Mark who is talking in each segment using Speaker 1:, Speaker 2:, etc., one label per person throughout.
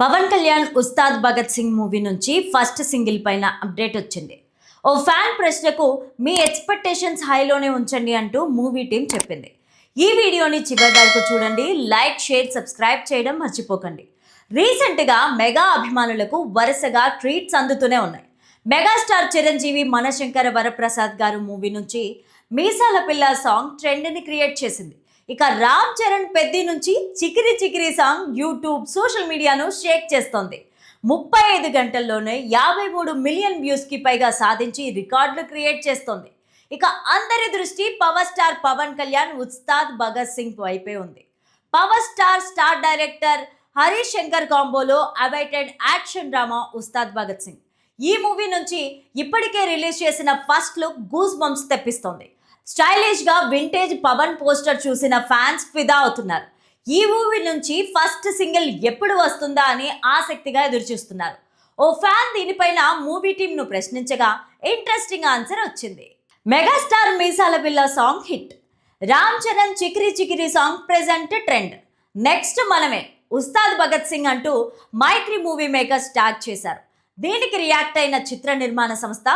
Speaker 1: Pawan Kalyan Ustaad Bhagat Singh movie నుంచి first single పైన update వచ్చింది. ఓ ఫ్యాన్ ప్రశ్నకు మీ ఎక్స్పెక్టేషన్స్ హైలోనే ఉంచండి అంటూ మూవీ టీం చెప్పింది. ఈ వీడియోని చివరి వరకు చూడండి లైక్ షేర్ సబ్స్క్రైబ్ చేయడం మర్చిపోకండి. రీసెంట్గా మెగా అభిమానులకు వరుసగా ట్రీట్స్ అందుతూనే ఉన్నాయి. మెగాస్టార్ చిరంజీవి మనశంకర వరప్రసాద్ గారు మూవీ నుంచి మీసాల పిల్ల సాంగ్ ట్రెండ్ని క్రియేట్ చేసింది. ఇక రామ్ చరణ్ పెద్ది నుంచి Chikiri Chikiri song YouTube social మీడియాను షేక్ చేస్తోంది. ముప్పై ఐదు గంటల్లోనే యాభై మూడు మిలియన్ వ్యూస్కి పైగా సాధించి రికార్డులు క్రియేట్ చేస్తోంది. ఇక అందరి దృష్టి పవర్ స్టార్ పవన్ కళ్యాణ్ ఉస్తాద్ భగత్ సింగ్ వైపే ఉంది. Power star star director Harish Shankar కాంబోలో awaited action drama Ustaad Bhagat Singh. ఈ మూవీ నుంచి ఇప్పటికే రిలీజ్ చేసిన ఫస్ట్ లుక్ గూస్ బంప్స్ తెప్పిస్తోంది. స్టైలిష్గా వింటేజ్ పవన్ పోస్టర్ చూసిన ఫ్యాన్స్ ఫిదా అవుతున్నారు. ఈ మూవీ నుంచి ఫస్ట్ సింగిల్ ఎప్పుడు వస్తుందా అని ఆసక్తిగా ఎదురుచూస్తున్నారు. ఓ ఫ్యాన్ దీనిపైన మూవీ టీంను ప్రశ్నించగా ఇంట్రెస్టింగ్ ఆన్సర్ వచ్చింది. మెగాస్టార్ మీసాల పిల్ల song hit. Ram Charan Chikiri Chikiri song present trend next మనమే. ఉస్తాద్ భగత్ సింగ్ అంటూ మైత్రి మూవీ మేకర్స్ ట్యాగ్ చేశారు. దీనికి రియాక్ట్ అయిన చిత్ర నిర్మాణ సంస్థ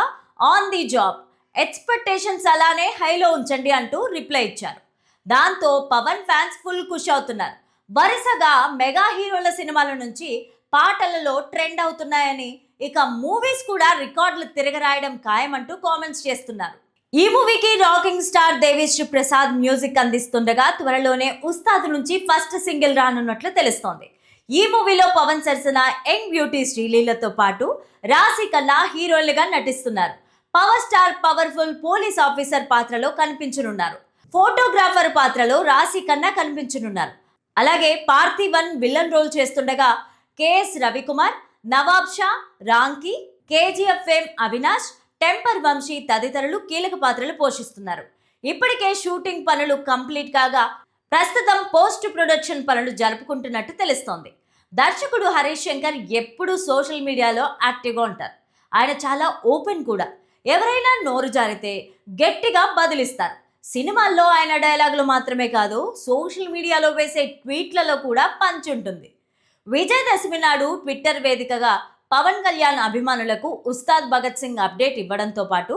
Speaker 1: ఆన్ ది జాబ్ ఎక్స్పెక్టేషన్స్ అలానే హైలో ఉంచండి అంటూ రిప్లై ఇచ్చారు. దాంతో పవన్ ఫ్యాన్స్ ఫుల్ ఖుషి అవుతున్నారు. వరుసగా మెగా హీరోల సినిమాల నుంచి పాటలలో ట్రెండ్ అవుతున్నాయని ఇక మూవీస్ కూడా రికార్డులు తిరగరాయడం ఖాయమంటూ కామెంట్స్ చేస్తున్నారు. ఈ మూవీకి rocking star Devi Sri Prasad music అందిస్తుండగా త్వరలోనే ఉస్తాద్ నుంచి ఫస్ట్ సింగిల్ రానున్నట్లు తెలుస్తోంది. ఈ మూవీలో పవన్ సరసన యంగ్ బ్యూటీ శ్రీలీలతో పాటు రాశి కన్నా హీరోలుగా నటిస్తున్నారు. Power star powerful police officer పాత్రలో కనిపించనున్నారు. ఫోటోగ్రాఫర్ పాత్రలో రాశి కన్నా కనిపించనున్నారు. అలాగే పార్థివన్ విలన్ రోల్ చేస్తుండగా KS Ravikumar Nawab Shah Ramky KGF fame Avinash Temper Vamsi తదితరులు కీలక పాత్రలు పోషిస్తున్నారు. ఇప్పటికే షూటింగ్ పనులు కంప్లీట్ కాగా ప్రస్తుతం పోస్ట్ ప్రొడక్షన్ పనులు జరుపుకుంటున్నట్టు తెలుస్తోంది. దర్శకుడు హరీష్ శంకర్ ఎప్పుడూ సోషల్ మీడియాలో యాక్టివ్గా ఉంటారు. ఆయన చాలా ఓపెన్ కూడా. ఎవరైనా నోరు జారితే గట్టిగా బదిలిస్తారు. సినిమాల్లో ఆయన డైలాగులు మాత్రమే కాదు సోషల్ మీడియాలో వేసే ట్వీట్లలో కూడా పంచ్ ఉంటుంది విజయదశమి నాడు ట్విట్టర్ వేదికగా పవన్ కళ్యాణ్ అభిమానులకు ఉస్తాద్ భగత్ సింగ్ అప్డేట్ ఇవ్వడంతో పాటు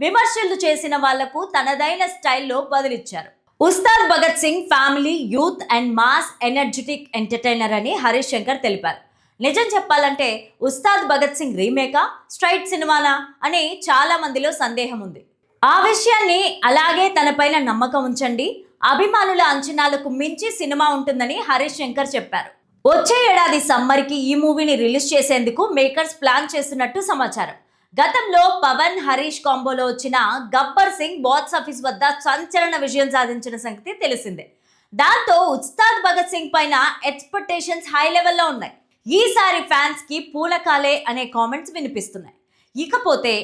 Speaker 1: విమర్శలు చేసిన వాళ్ళకు తనదైన స్టైల్లో బదులిచ్చారు. Ustaad Bhagat Singh family youth and mass energetic entertainer అని హరీష్ శంకర్ తెలిపారు. నిజం చెప్పాలంటే ఉస్తాద్ భగత్ సింగ్ రీమేకా స్ట్రైట్ సినిమానా అని చాలా మందిలో సందేహం ఉంది. ఆ విషయాన్ని అలాగే తనపైన నమ్మకం ఉంచండి. అభిమానుల అంచనాలకు మించి సినిమా ఉంటుందని హరీష్ శంకర్ చెప్పారు. వచ్చే ఏడాది సమ్మర్కి ఈ మూవీని రిలీజ్ చేసేందుకు మేకర్స్ ప్లాన్ చేస్తున్నట్టు సమాచారం. గతంలో పవన్ హరీష్ కాంబోలో వచ్చిన గబ్బర్ సింగ్ బాక్స్ ఆఫీస్ వద్ద సంచలన విజయం సాధించిన సంగతి తెలిసిందే. దాంతో ఉస్తాద్ భగత్ సింగ్ పైన ఎక్స్పెక్టేషన్స్ హై లెవెల్లో ఉన్నాయి. ఈసారి ఫ్యాన్స్కి పూలకాలే అనే కామెంట్స్ వినిపిస్తున్నాయి. ఇకపోతే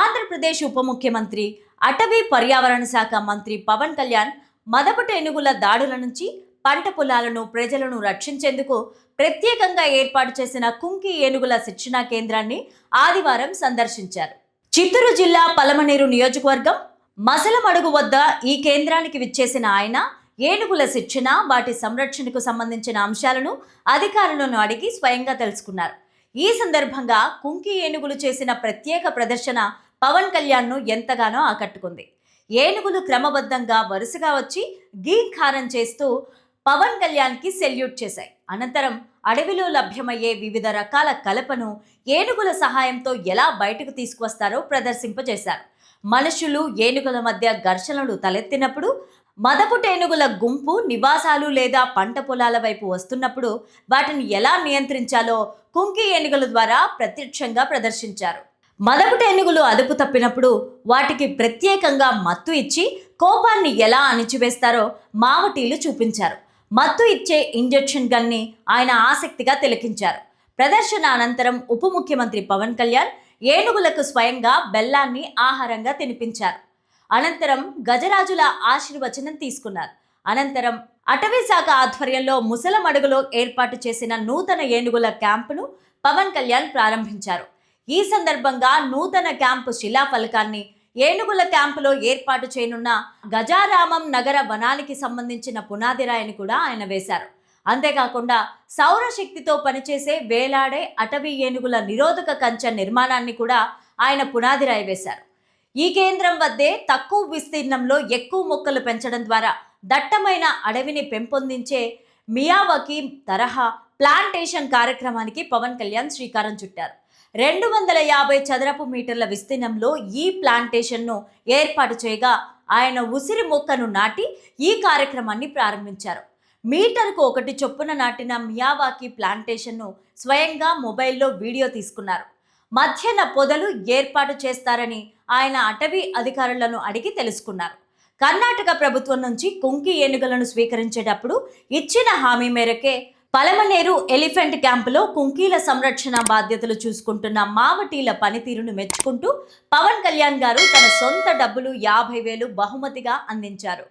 Speaker 1: ఆంధ్రప్రదేశ్ ఉప ముఖ్యమంత్రి అటవీ పర్యావరణ శాఖ మంత్రి పవన్ కళ్యాణ్ మదపట ఏనుగుల దాడుల నుంచి పంట పొలాలను ప్రజలను రక్షించేందుకు ప్రత్యేకంగా ఏర్పాటు చేసిన కుంకి ఏనుగుల శిక్షణా కేంద్రాన్ని ఆదివారం సందర్శించారు. చిత్తూరు జిల్లా పలమనేరు నియోజకవర్గం మసలమడుగు వద్ద ఈ కేంద్రానికి విచ్చేసిన ఆయన ఏనుగుల శిక్షణ వాటి సంరక్షణకు సంబంధించిన అంశాలను అధికారులను అడిగి స్వయంగా తెలుసుకున్నారు. ఈ సందర్భంగా కుంకి ఏనుగులు చేసిన ప్రత్యేక ప్రదర్శన పవన్ కళ్యాణ్ను ఎంతగానో ఆకట్టుకుంది. ఏనుగులు క్రమబద్ధంగా వరుసగా వచ్చి గీంఖారం చేస్తూ పవన్ కళ్యాణ్కి సెల్యూట్ చేశాయి. అనంతరం అడవిలో లభ్యమయ్యే వివిధ రకాల కలపను ఏనుగుల సహాయంతో ఎలా బయటకు తీసుకువస్తారో ప్రదర్శింపజేశారు. మనుషులు ఏనుగుల మధ్య ఘర్షణలు తలెత్తినప్పుడు మదపు టేనుగుల గుంపు నివాసాలు లేదా పంట పొలాల వైపు వస్తున్నప్పుడు వాటిని ఎలా నియంత్రించాలో కుంకి ఏనుగుల ద్వారా ప్రత్యక్షంగా ప్రదర్శించారు. మదపు టేనుగులు అదుపు తప్పినప్పుడు వాటికి ప్రత్యేకంగా మత్తు ఇచ్చి కోపాన్ని ఎలా అణిచివేస్తారో మావటీలు చూపించారు. మత్తు ఇచ్చే ఇంజెక్షన్ గన్ని ఆయన ఆసక్తిగా తిలకించారు. ప్రదర్శన అనంతరం ఉప ముఖ్యమంత్రి పవన్ కళ్యాణ్ ఏనుగులకు స్వయంగా బెల్లాన్ని ఆహారంగా తినిపించారు. అనంతరం గజరాజుల ఆశీర్వచనం తీసుకున్నారు. అనంతరం అటవీ శాఖ ఆధ్వర్యంలో ముసలమడుగులో ఏర్పాటు చేసిన నూతన ఏనుగుల క్యాంపును పవన్ కళ్యాణ్ ప్రారంభించారు. ఈ సందర్భంగా నూతన క్యాంపు శిలాఫలకాన్ని ఏనుగుల క్యాంపులో ఏర్పాటు చేయనున్న గజారామం నగర వనానికి సంబంధించిన పునాది రాయిని కూడా ఆయన వేశారు. అంతేకాకుండా సౌరశక్తితో పనిచేసే వేలాడే అటవీ ఏనుగుల నిరోధక కంచె నిర్మాణాన్ని కూడా ఆయన పునాది రాయి వేశారు. ఈ కేంద్రం వద్దే తక్కువ విస్తీర్ణంలో ఎక్కువ మొక్కలు పెంచడం ద్వారా దట్టమైన అడవిని పెంపొందించే మియావకి తరహా ప్లాంటేషన్ కార్యక్రమానికి పవన్ కళ్యాణ్ శ్రీకారం చుట్టారు. రెండు వందల యాభై చదరపు మీటర్ల విస్తీర్ణంలో ఈ ప్లాంటేషన్ను ఏర్పాటు చేయగా ఆయన ఉసిరి మొక్కను నాటి ఈ కార్యక్రమాన్ని ప్రారంభించారు. మీటర్కు ఒకటి చొప్పున నాటిన మియావాకి ప్లాంటేషన్ను స్వయంగా మొబైల్లో వీడియో తీసుకున్నారు. మధ్యన పొదలు ఏర్పాటు చేస్తారని ఆయన అటవీ అధికారులను అడిగి తెలుసుకున్నారు. కర్ణాటక ప్రభుత్వం నుంచి కుంకి ఏనుగులను స్వీకరించేటప్పుడు ఇచ్చిన హామీ మేరకే పలమనేరు ఎలిఫెంట్ క్యాంపులో కుంకీల సంరక్షణ బాధ్యతలు చూసుకుంటున్న మావటీల పనితీరును మెచ్చుకుంటూ పవన్ కళ్యాణ్ గారు తన సొంత డబ్బులు యాభై వేలు బహుమతిగా అందించారు.